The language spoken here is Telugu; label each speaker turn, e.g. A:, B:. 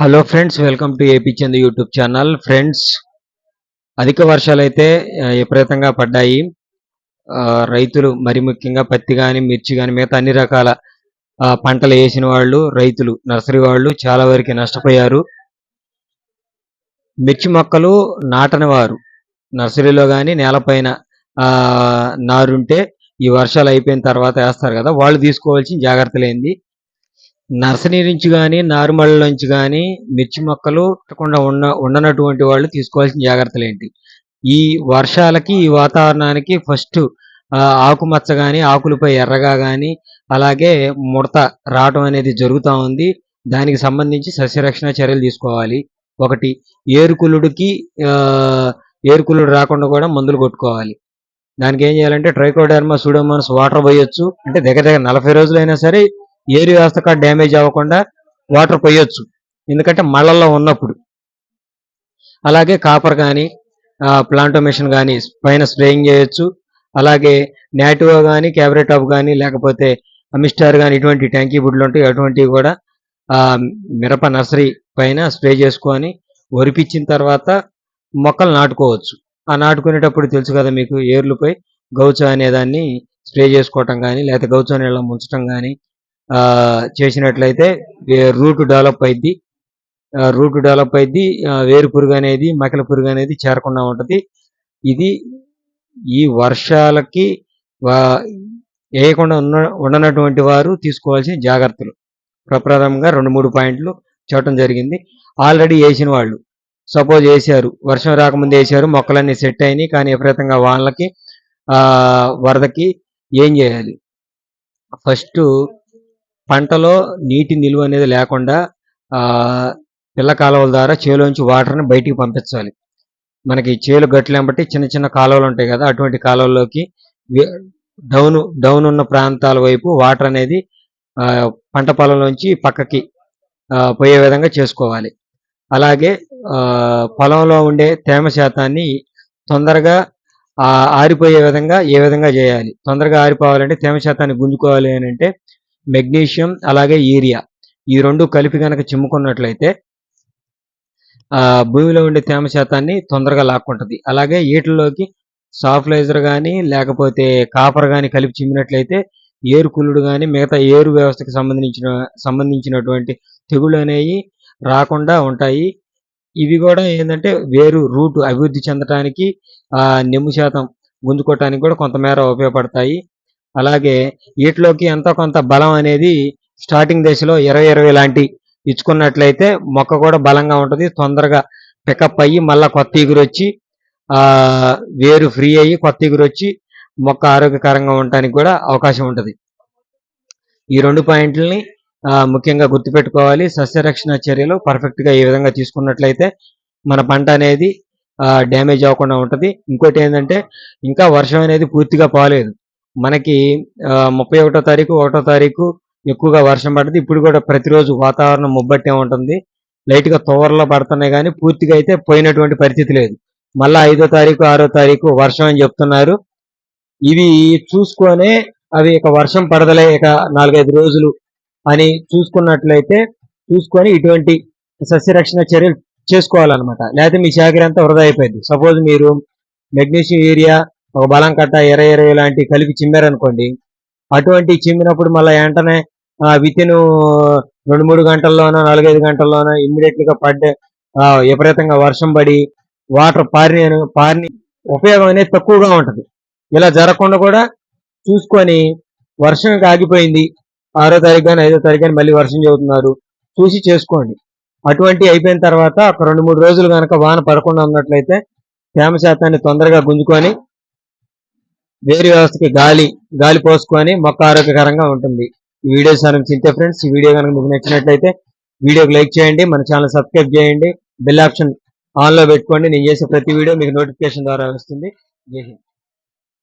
A: Hello friends welcome to AP Chand YouTube channel friends అధిక వర్షాలు అయితే విపరీతంగా పడ్డాయి. రైతులు మరి ముఖ్యంగా పత్తి కానీ మిర్చి కానీ మిగతా అన్ని రకాల పంటలు వేసిన వాళ్ళు రైతులు నర్సరీ వాళ్ళు చాలా వరకు నష్టపోయారు. మిర్చి మొక్కలు నాటని వారు. నర్సరీలో కానీ నేలపైన నారుంటే ఈ వర్షాలు అయిపోయిన తర్వాత వేస్తారు కదా వాళ్ళు తీసుకోవాల్సిన జాగ్రత్తలు ఏంది నర్సరీ నుంచి కానీ నారుమళ్ళ నుంచి కానీ మిర్చి మొక్కలు పెట్టకుండా ఉన్న ఉండనటువంటి వాళ్ళు తీసుకోవాల్సిన జాగ్రత్తలు ఏంటి ఈ వర్షాలకి ఈ వాతావరణానికి ఫస్ట్ ఆకుమచ్చ కానీ ఆకులపై ఎర్రగా కానీ అలాగే ముడత రావటం అనేది జరుగుతూ ఉంది. దానికి సంబంధించి సస్యరక్షణ చర్యలు తీసుకోవాలి. ఒకటి ఏరుకులుడికి ఏరుకులుడు రాకుండా కూడా మందులు కొట్టుకోవాలి. దానికి ఏం చేయాలంటే ట్రైకోడర్మా సూడోమోనస్ వాటర్ పోయొచ్చు. అంటే దగ్గర దగ్గర నలభై రోజులైనా సరే ఏరి వ్యవస్థ కూడా డ్యామేజ్ అవ్వకుండా వాటర్ పోయొచ్చు ఎందుకంటే మళ్ళల్లో ఉన్నప్పుడు. అలాగే కాపర్ కానీ ప్లాంటోమేషన్ కానీ పైన స్ప్రేయింగ్ చేయొచ్చు. అలాగే నాటివో కానీ క్యాబరెటాప్ కానీ లేకపోతే అమిస్టార్ కానీ ఇటువంటి ట్యాంకీ బుడ్లు ఉంటాయి అటువంటివి కూడా మిరప నర్సరీ పైన స్ప్రే చేసుకొని ఒరిపించిన తర్వాత మొక్కలు నాటుకోవచ్చు. ఆ నాటుకునేటప్పుడు తెలుసు కదా మీకు ఏర్లుపై గౌచ అనే దాన్ని స్ప్రే చేసుకోవటం కానీ లేకపోతే గౌచ నీళ్ళ ముంచడం కానీ చేసినట్లయితే రూట్ డెవలప్ అయింది రూట్ డెవలప్ అయింది వేరు పురుగు అనేది మకల పురుగు అనేది చేరకుండా ఉంటుంది. ఇది ఈ వర్షాలకి వేయకుండా ఉన్న ఉండనటువంటి వారు తీసుకోవాల్సిన జాగ్రత్తలు. ప్రప్రథమంగా రెండు మూడు పాయింట్లు చూడటం జరిగింది. ఆల్రెడీ వేసిన వాళ్ళు సపోజ్ వేసారు వర్షం రాకముందు వేసారు మొక్కలన్నీ సెట్ అయినాయి కానీ విపరీతంగా వానలకి వరదకి ఏం చేయాలి? ఫస్ట్ పంటలో నీటి నిలువ అనేది లేకుండా పిల్ల కాలువల ద్వారా చేలోంచి వాటర్ని బయటికి పంపించాలి. మనకి చేలు గట్లు బట్టి చిన్న చిన్న కాలువలు ఉంటాయి కదా అటువంటి కాలువల్లోకి డౌన్ డౌన్ ఉన్న ప్రాంతాల వైపు వాటర్ అనేది పంట పొలంలోంచి పక్కకి పోయే విధంగా చేసుకోవాలి. అలాగే పొలంలో ఉండే తేమ శాతాన్ని తొందరగా ఆరిపోయే విధంగా ఏ విధంగా చేయాలి? తొందరగా ఆరిపోవాలంటే తేమ శాతాన్ని గుంజుకోవాలి అని అంటే మెగ్నీషియం అలాగే యూరియా ఈ రెండు కలిపి కనుక చిమ్ముకున్నట్లయితే భూమిలో ఉండే తేమ శాతాన్ని తొందరగా లాక్కుంటుంది. అలాగే ఈటల్లోకి సాఫ్లైజర్ కానీ లేకపోతే కాపర్ కానీ కలిపి చిమ్మినట్లయితే ఏరు కుళ్ళుడు కానీ మిగతా ఏరు వ్యవస్థకి సంబంధించిన సంబంధించినటువంటి తెగుళ్ళు అనేవి రాకుండా ఉంటాయి. ఇవి కూడా ఏంటంటే వేరు రూట్ అభివృద్ధి చెందడానికి నిమ్ము శాతం గుంజుకోవటానికి కూడా కొంతమేర ఉపయోగపడతాయి. అలాగే వీటిలోకి ఎంతో కొంత బలం అనేది స్టార్టింగ్ దశలో ఇరవై ఇరవై లాంటి ఇచ్చుకున్నట్లయితే మొక్క కూడా బలంగా ఉంటుంది. తొందరగా పికప్ అయ్యి మళ్ళీ కొత్త ఎగురు వచ్చి వేరు ఫ్రీ అయ్యి కొత్త ఎగురు వచ్చి మొక్క ఆరోగ్యకరంగా ఉండటానికి కూడా అవకాశం ఉంటుంది. ఈ రెండు పాయింట్లని ముఖ్యంగా గుర్తుపెట్టుకోవాలి. సస్యరక్షణ చర్యలు పర్ఫెక్ట్గా ఈ విధంగా తీసుకున్నట్లయితే మన పంట అనేది డ్యామేజ్ అవ్వకుండా ఉంటుంది. ఇంకోటి ఏంటంటే ఇంకా వర్షం అనేది పూర్తిగా పోలేదు. మనకి ముప్పై ఒకటో తారీఖు ఒకటో తారీఖు ఎక్కువగా వర్షం పడుతుంది ఇప్పుడు కూడా ప్రతిరోజు వాతావరణం ముబ్బట్టే ఉంటుంది. లైట్గా తోవర్లో పడుతున్నాయి కానీ పూర్తిగా అయితే పోయినటువంటి పరిస్థితి లేదు. మళ్ళా ఐదో తారీఖు ఆరో తారీఖు వర్షం అని చెప్తున్నారు. ఇవి చూసుకొనే అవి ఇక వర్షం పడదలే ఇక నాలుగైదు రోజులు అని చూసుకున్నట్లయితే చూసుకొని ఇటువంటి సస్యరక్షణ చర్యలు చేసుకోవాలన్నమాట. లేకపోతే మీ శాఖ అంతా వృధా అయిపోయింది. సపోజ్ మీరు మెగ్నీషియం ఏరియా ఒక బలం కట్ట ఇరవై ఇరవై లాంటి కలిపి చిమ్మారనుకోండి అటువంటి చిమ్మినప్పుడు మళ్ళీ వెంటనే విత్ ఇన్ రెండు మూడు గంటల్లోనో నాలుగైదు గంటల్లోనో ఇమ్మీడియట్గా పడ్డ విపరీతంగా వర్షం పడి వాటర్ పారిన పారిని ఉపయోగం అనేది తక్కువగా ఉంటుంది. ఇలా జరగకుండా కూడా చూసుకొని వర్షం ఆగిపోయింది ఆరో తారీఖు కానీ ఐదో తారీఖు కానీ మళ్ళీ వర్షం చదువుతున్నారు చూసి చేసుకోండి. అటువంటి అయిపోయిన తర్వాత ఒక రెండు మూడు రోజులు కనుక వాన పడకుండా ఉన్నట్లయితే తేమ శాతాన్ని తొందరగా గుంజుకొని వేరు వ్యవస్థకి గాలి గాలి పోసుకొని మొక్క ఆరోగ్యకరంగా ఉంటుంది. ఈ వీడియో కనుక చింతే ఫ్రెండ్స్. ఈ వీడియో కనుక మీకు నచ్చినట్లయితే వీడియోకి లైక్ చేయండి మన ఛానల్ సబ్స్క్రైబ్ చేయండి బెల్ ఆప్షన్ ఆన్లో పెట్టుకోండి. నేను చేసే ప్రతి వీడియో మీకు నోటిఫికేషన్ ద్వారా వస్తుంది. జై హింద్.